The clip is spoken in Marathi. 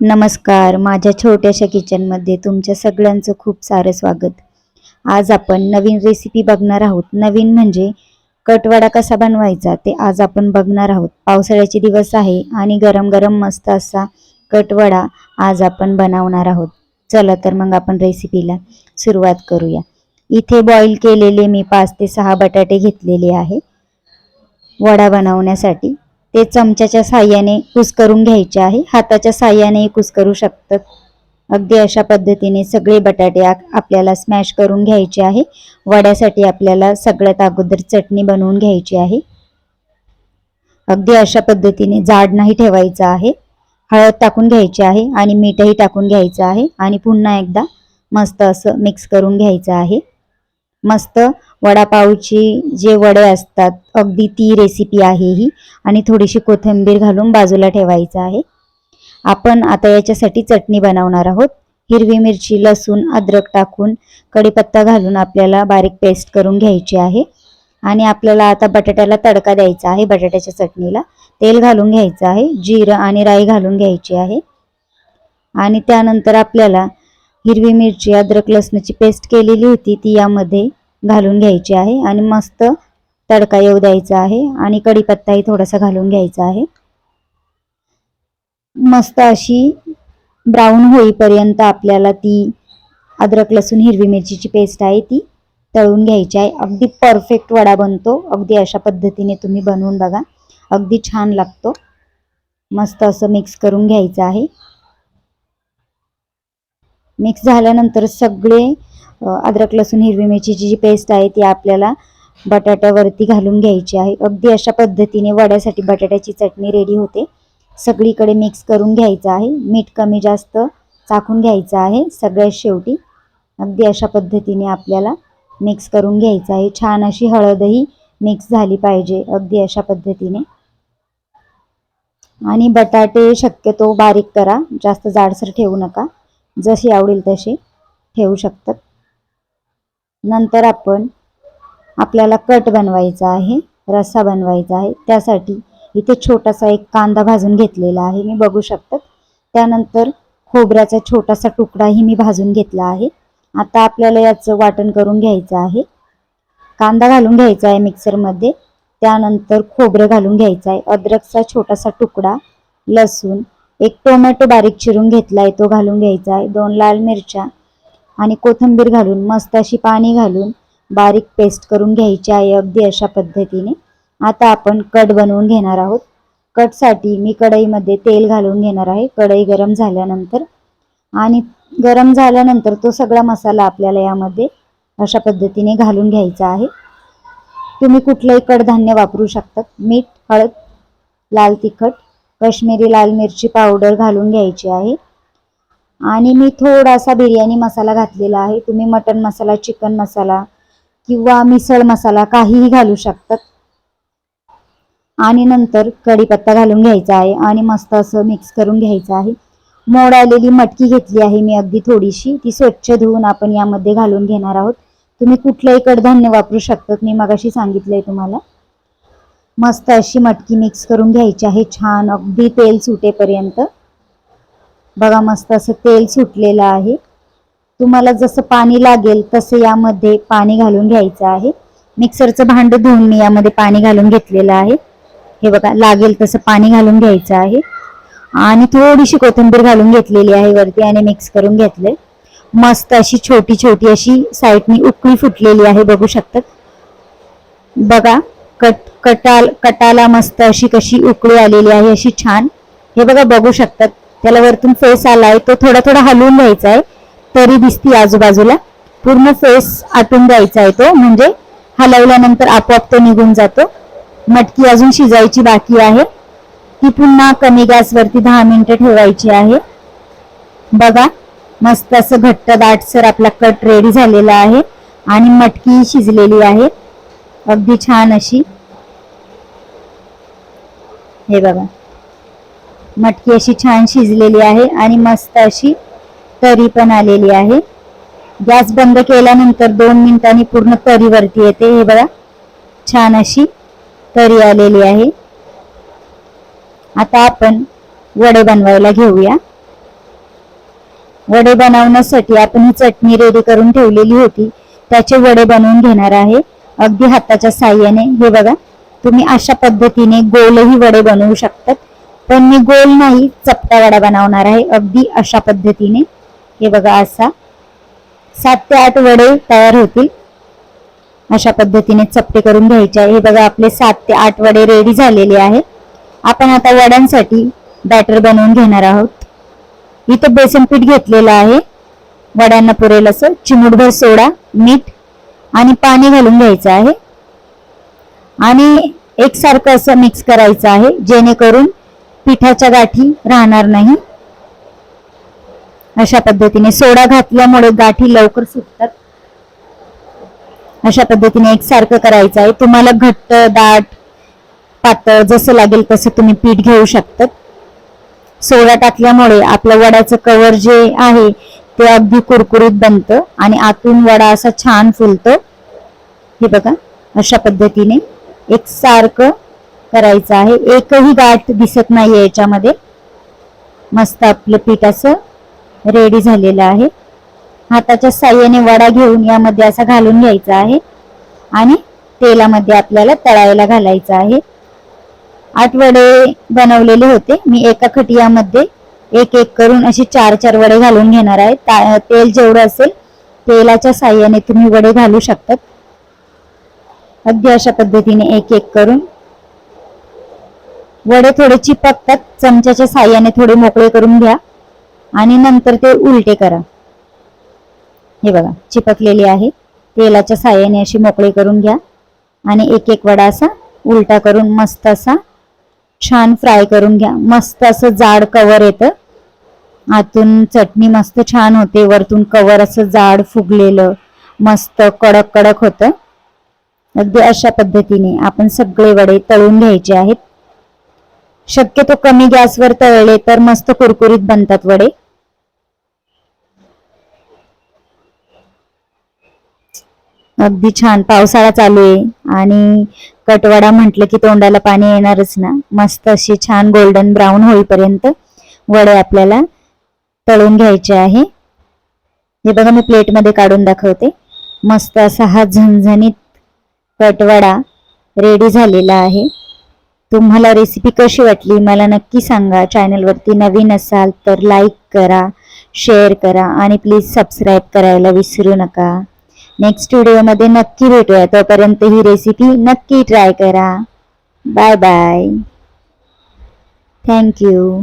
नमस्कार. माझ्या छोट्याशा किचनमध्ये तुमच्या सगळ्यांचं खूप सारं स्वागत. आज आपण नवीन रेसिपी बघणार आहोत. नवीन म्हणजे कटवडा कसा बनवायचा ते आज आपण बघणार आहोत. पावसाळ्याचे दिवस आहे आणि गरम गरम मस्त असा कटवडा आज आपण बनवणार आहोत. चला तर मग आपण रेसिपीला सुरुवात करूया. इथे बॉईल केलेले मी पाच ते सहा बटाटे घेतलेले आहे. वडा बनवण्यासाठी. ते चमच्याच्या साह्याने कुस्करून घ्यायचे आहे. हाताच्या साह्याने कुस्करू शकतात. अगदी अशा पद्धतीने सगळे बटाटे आपल्याला स्मॅश करून घ्यायचे आहे. वड्यासाठी आपल्याला सगळ्यात अगोदर चटणी बनवून घ्यायची आहे. अगदी अशा पद्धतीने जाड नाही ठेवायचं आहे. हळद टाकून घ्यायची आहे आणि मीठही टाकून घ्यायचं आहे. आणि पुन्हा एकदा मस्त असं मिक्स करून घ्यायचं आहे. मस्त वडापावची जे वडे असतात अगदी ती रेसिपी आहे ही. आणि थोडीशी कोथिंबीर घालून बाजूला ठेवायचं आहे. आपण आता याच्यासाठी चटणी बनवणार आहोत. हिरवी मिरची लसूण अद्रक टाकून कढीपत्ता घालून आपल्याला बारीक पेस्ट करून घ्यायची आहे. आणि आपल्याला आता बटाट्याला तडका द्यायचा आहे बटाट्याच्या चटणीला. तेल घालून घ्यायचं आहे जिरं आणि राई घालून घ्यायची आहे. आणि त्यानंतर आपल्याला हिरवी मिरची अद्रक लसणाची पेस्ट केलेली होती. ती यामध्ये घालून घ्यायची आहे आणि मस्त तडका येऊ द्यायचा आहे आणि कढीपत्ताही थोडासा घालून घ्यायचा आहे. मस्त अशी ब्राऊन होईपर्यंत आपल्याला ती अद्रक लसूण हिरवी मिरचीची पेस्ट आहे ती तळून घ्यायची आहे. अगदी परफेक्ट वडा बनतो. अगदी अशा पद्धतीने तुम्ही बनवून बघा. अगदी छान लागतो. मस्त असं मिक्स करून घ्यायचं आहे. मिक्स झाल्यानंतर सगळे अद्रक लसूण हिरवी मिरचीची जी पेस्ट आहे ती आपल्याला बटाट्यावरती घालून घ्यायची आहे. अगदी अशा पद्धतीने वड्यासाठी बटाट्याची चटणी रेडी होते. सगळीकडे मिक्स करून घ्यायचं आहे. मीठ कमी जास्त चाकून घ्यायचं आहे. सगळ्यात शेवटी अगदी अशा पद्धतीने आपल्याला मिक्स करून घ्यायचं आहे. छान अशी हळदही मिक्स झाली पाहिजे अगदी अशा पद्धतीने. आणि बटाटे शक्यतो बारीक करा. जास्त जाडसर ठेवू नका. जशी आवडेल तशी ठेवू शकतात. नंतर आपण आपल्याला कट बनवायचा आहे रस्सा बनवायचा आहे. त्यासाठी इथे छोटासा एक कांदा भाजून घेतलेला आहे मी बघू शकतात. त्यानंतर खोबऱ्याचा छोटासा तुकडाही मी भाजून घेतला आहे. आता आपल्याला याचं वाटण करून घ्यायचं आहे. कांदा घालून घ्यायचा आहे मिक्सरमध्ये. त्यानंतर खोबरं घालून घ्यायचं आहे. अद्रकचा छोटासा तुकडा लसूण एक टोमॅटो बारीक चिरून घेतला आहे तो घालून घ्यायचा आहे दोन लाल मिरच्या आणि कोथिंबीर घालून मस्त अशी पाणी घालून बारीक पेस्ट करून घ्यायची आहे अगदी अशा पद्धतीने. आता आपण कट बनवून घेणार आहोत. कटसाठी मी कढईमध्ये तेल घालून घेणार आहे. कढई गरम झाल्यानंतर आणि गरम झाल्यानंतर तो सगळा मसाला आपल्याला यामध्ये अशा पद्धतीने घालून घ्यायचा आहे. तुम्ही कुठलंही कडधान्य वापरू शकतात. मीठ हळद लाल तिखट कश्मीरी लाल मिरची पावडर घालून घ्यायची आहे. आणि मी थोडासा बिर्याणी मसाला घातलेला आहे. तुम्ही मटन मसाला चिकन मसाला किंवा मिसळ मसाला काहीही घालू शकतात. आणि नंतर कढीपत्ता घालून घ्यायचा आहे आणि मस्त असं मिक्स करून घ्यायचं आहे. मोड आलेली मटकी घेतली आहे मी अगदी थोडीशी. ती स्वच्छ धुवून आपण यामध्ये घालून घेणार आहोत. तुम्ही कुठलंही कडधान्य वापरू शकतात. मी मगाशी सांगितलंय तुम्हाला. मस्त अशी मटकी मिक्स करून घ्यायची आहे छान. अगदी तेल सुटेपर्यंत. बघा मस्त असं तेल सुटलेलं आहे. तुम्हाला जसं पाणी लागेल तसं यामध्ये पाणी घालून घ्यायचं आहे. मिक्सरचं भांड धुवून मी यामध्ये पाणी घालून घेतलेलं आहे. हे बघा लागेल तसं पाणी घालून घ्यायचं आहे. आणि थोडीशी कोथिंबीर घालून घेतलेली आहे वरती आणि मिक्स करून घेतले मस्त अशी छोटी छोटी अशी साईडनी उकळी फुटलेली आहे बघू शकतात. बघा कट कटाल कटाला मस्त अशी कशी उकळी आलेली आहे अशी छान. हे बघा बघू शकतात. त्याला वरतून फेस आलाय तो थोडा थोडा हलवून घ्यायचा आहे. तरी दिसती आजूबाजूला. पूर्ण फेस आटून द्यायचा आहे तो. म्हणजे हलवल्यानंतर आपोआप तो निघून जातो. मटकी अजून शिजायची बाकी आहे. ती पुन्हा कमी गॅसवरती दहा मिनिटं ठेवायची आहे. बघा मस्त असं घट्ट दाटसर आपला कट रेडी झालेला आहे. आणि मटकी शिजलेली आहे. अगदी छान अशी. हे बघा. मटकी अशी छान शिजलेली आहे आणि मस्त अशी तरी पण आलेली आहे. गॅस बंद केल्यानंतर दोन मिनिटांनी पूर्ण तरीवरती येते. हे बघा. छान अशी तरी आलेली आहे. आता आपण वडे बनवायला घेऊया. वडे बनवण्यासाठी आपण ही चटणी रेडी करून ठेवलेली होती. त्याचे वडे बनवून घेणार आहे. अगदी हाताच्या साह्याने. हे बघा. तुम्ही अशा पद्धतीने गोलही वडे बनवू शकतात. पण मी गोल नाही चपटा वडा बनवणार आहे. अगदी अशा पद्धतीने. हे बघा असा. सात ते आठ वडे तयार होतील. अशा पद्धतीने चपटे करून घ्यायचे आहे. हे बघा आपले सात ते आठ वडे रेडी झालेले आहे आपण आता वड्यांसाठी बॅटर बनवून घेणार आहोत. इथं बेसन पीठ घेतलेलं आहे. वड्यांना पुरेल असं चिमूटभर सोडा मीठ आणि पाणी घालून घ्यायचं आहे. आणि एकसारखं असं मिक्स करायचं आहे जेणेकरून पिठाच्या गाठी राहणार नाही. अशा पद्धतीने सोडा घातल्यामुळे गाठी लवकर सुटतात. अशा पद्धतीने एकसारखं करायचं आहे. तुम्हाला घट्ट दाट पातळ जसं लागेल तसं तुम्ही पीठ घेऊ शकतात. सोडा टाकल्यामुळे आपलं वड्याचं कवर जे आहे ते अगदी कुरकुरीत बनतं आणि आतून वडा असा छान फुलतो. हे बघा अशा पद्धतीने एक सारखं करायचं आहे. एकही गाठ दिसत नाहीये याच्यामध्ये. मस्त आपलं पीठ असं रेडी झालेलं आहे. हाताच्या साह्याने वडा घेऊन यामध्ये असा घालून घ्यायचा आहे. आणि तेलामध्ये आपल्याला तळायला घालायचं आहे. आठ वडे बनवलेले होते. मी एका खटियामध्ये एक एक करून असे चार चार वडे घालून घेणार आहे. तेल जेवढं असेल तेलाच्या साह्याने तुम्ही वडे घालू शकतात. अगदी अशा पद्धतीने एक एक करून. वडे थोडे चिपकतात चमच्याच्या साह्याने थोडे मोकळे करून घ्या आणि नंतर ते उलटे करा. हे बघा चिपकलेली आहे. तेलाच्या साह्याने अशी मोकळे करून घ्या आणि एक एक वडा असा उलटा करून मस्त असा छान फ्राय करून घ्या. मस्त असं जाड कवर येतं. आतून चटणी मस्त छान होते. वरतून कवर असं जाड फुगलेलं मस्त कडक कडक होतं. अगदी अशा पद्धतीने आपण सगळे वडे तळून घ्यायचे आहेत. शक्यतो कमी गॅसवर तळले तर मस्त कुरकुरीत बनतात वडे. अगदी छान पावसाळा चालू आहे आणि कटवडा म्हटलं की तोंडाला पाणी येणारच ना. मस्त अशी छान गोल्डन ब्राऊन होईपर्यंत वडे आपल्याला तळून घ्यायचे आहे. हे बघा मी प्लेटमध्ये काढून दाखवते. मस्त असा हा झणझणीत कटवडा रेडी झालेला आहे. तुम्हाला रेसिपी कशी वाटली? मला नक्की सांगा. चॅनलवरती नवीन असाल तर लाईक करा शेअर करा आणि प्लीज सबस्क्राईब करायला विसरू नका. नेक्स्ट व्हिडिओमध्ये नक्की भेटूया. तोपर्यंत ही रेसिपी नक्की ट्राय करा. Bye bye thank you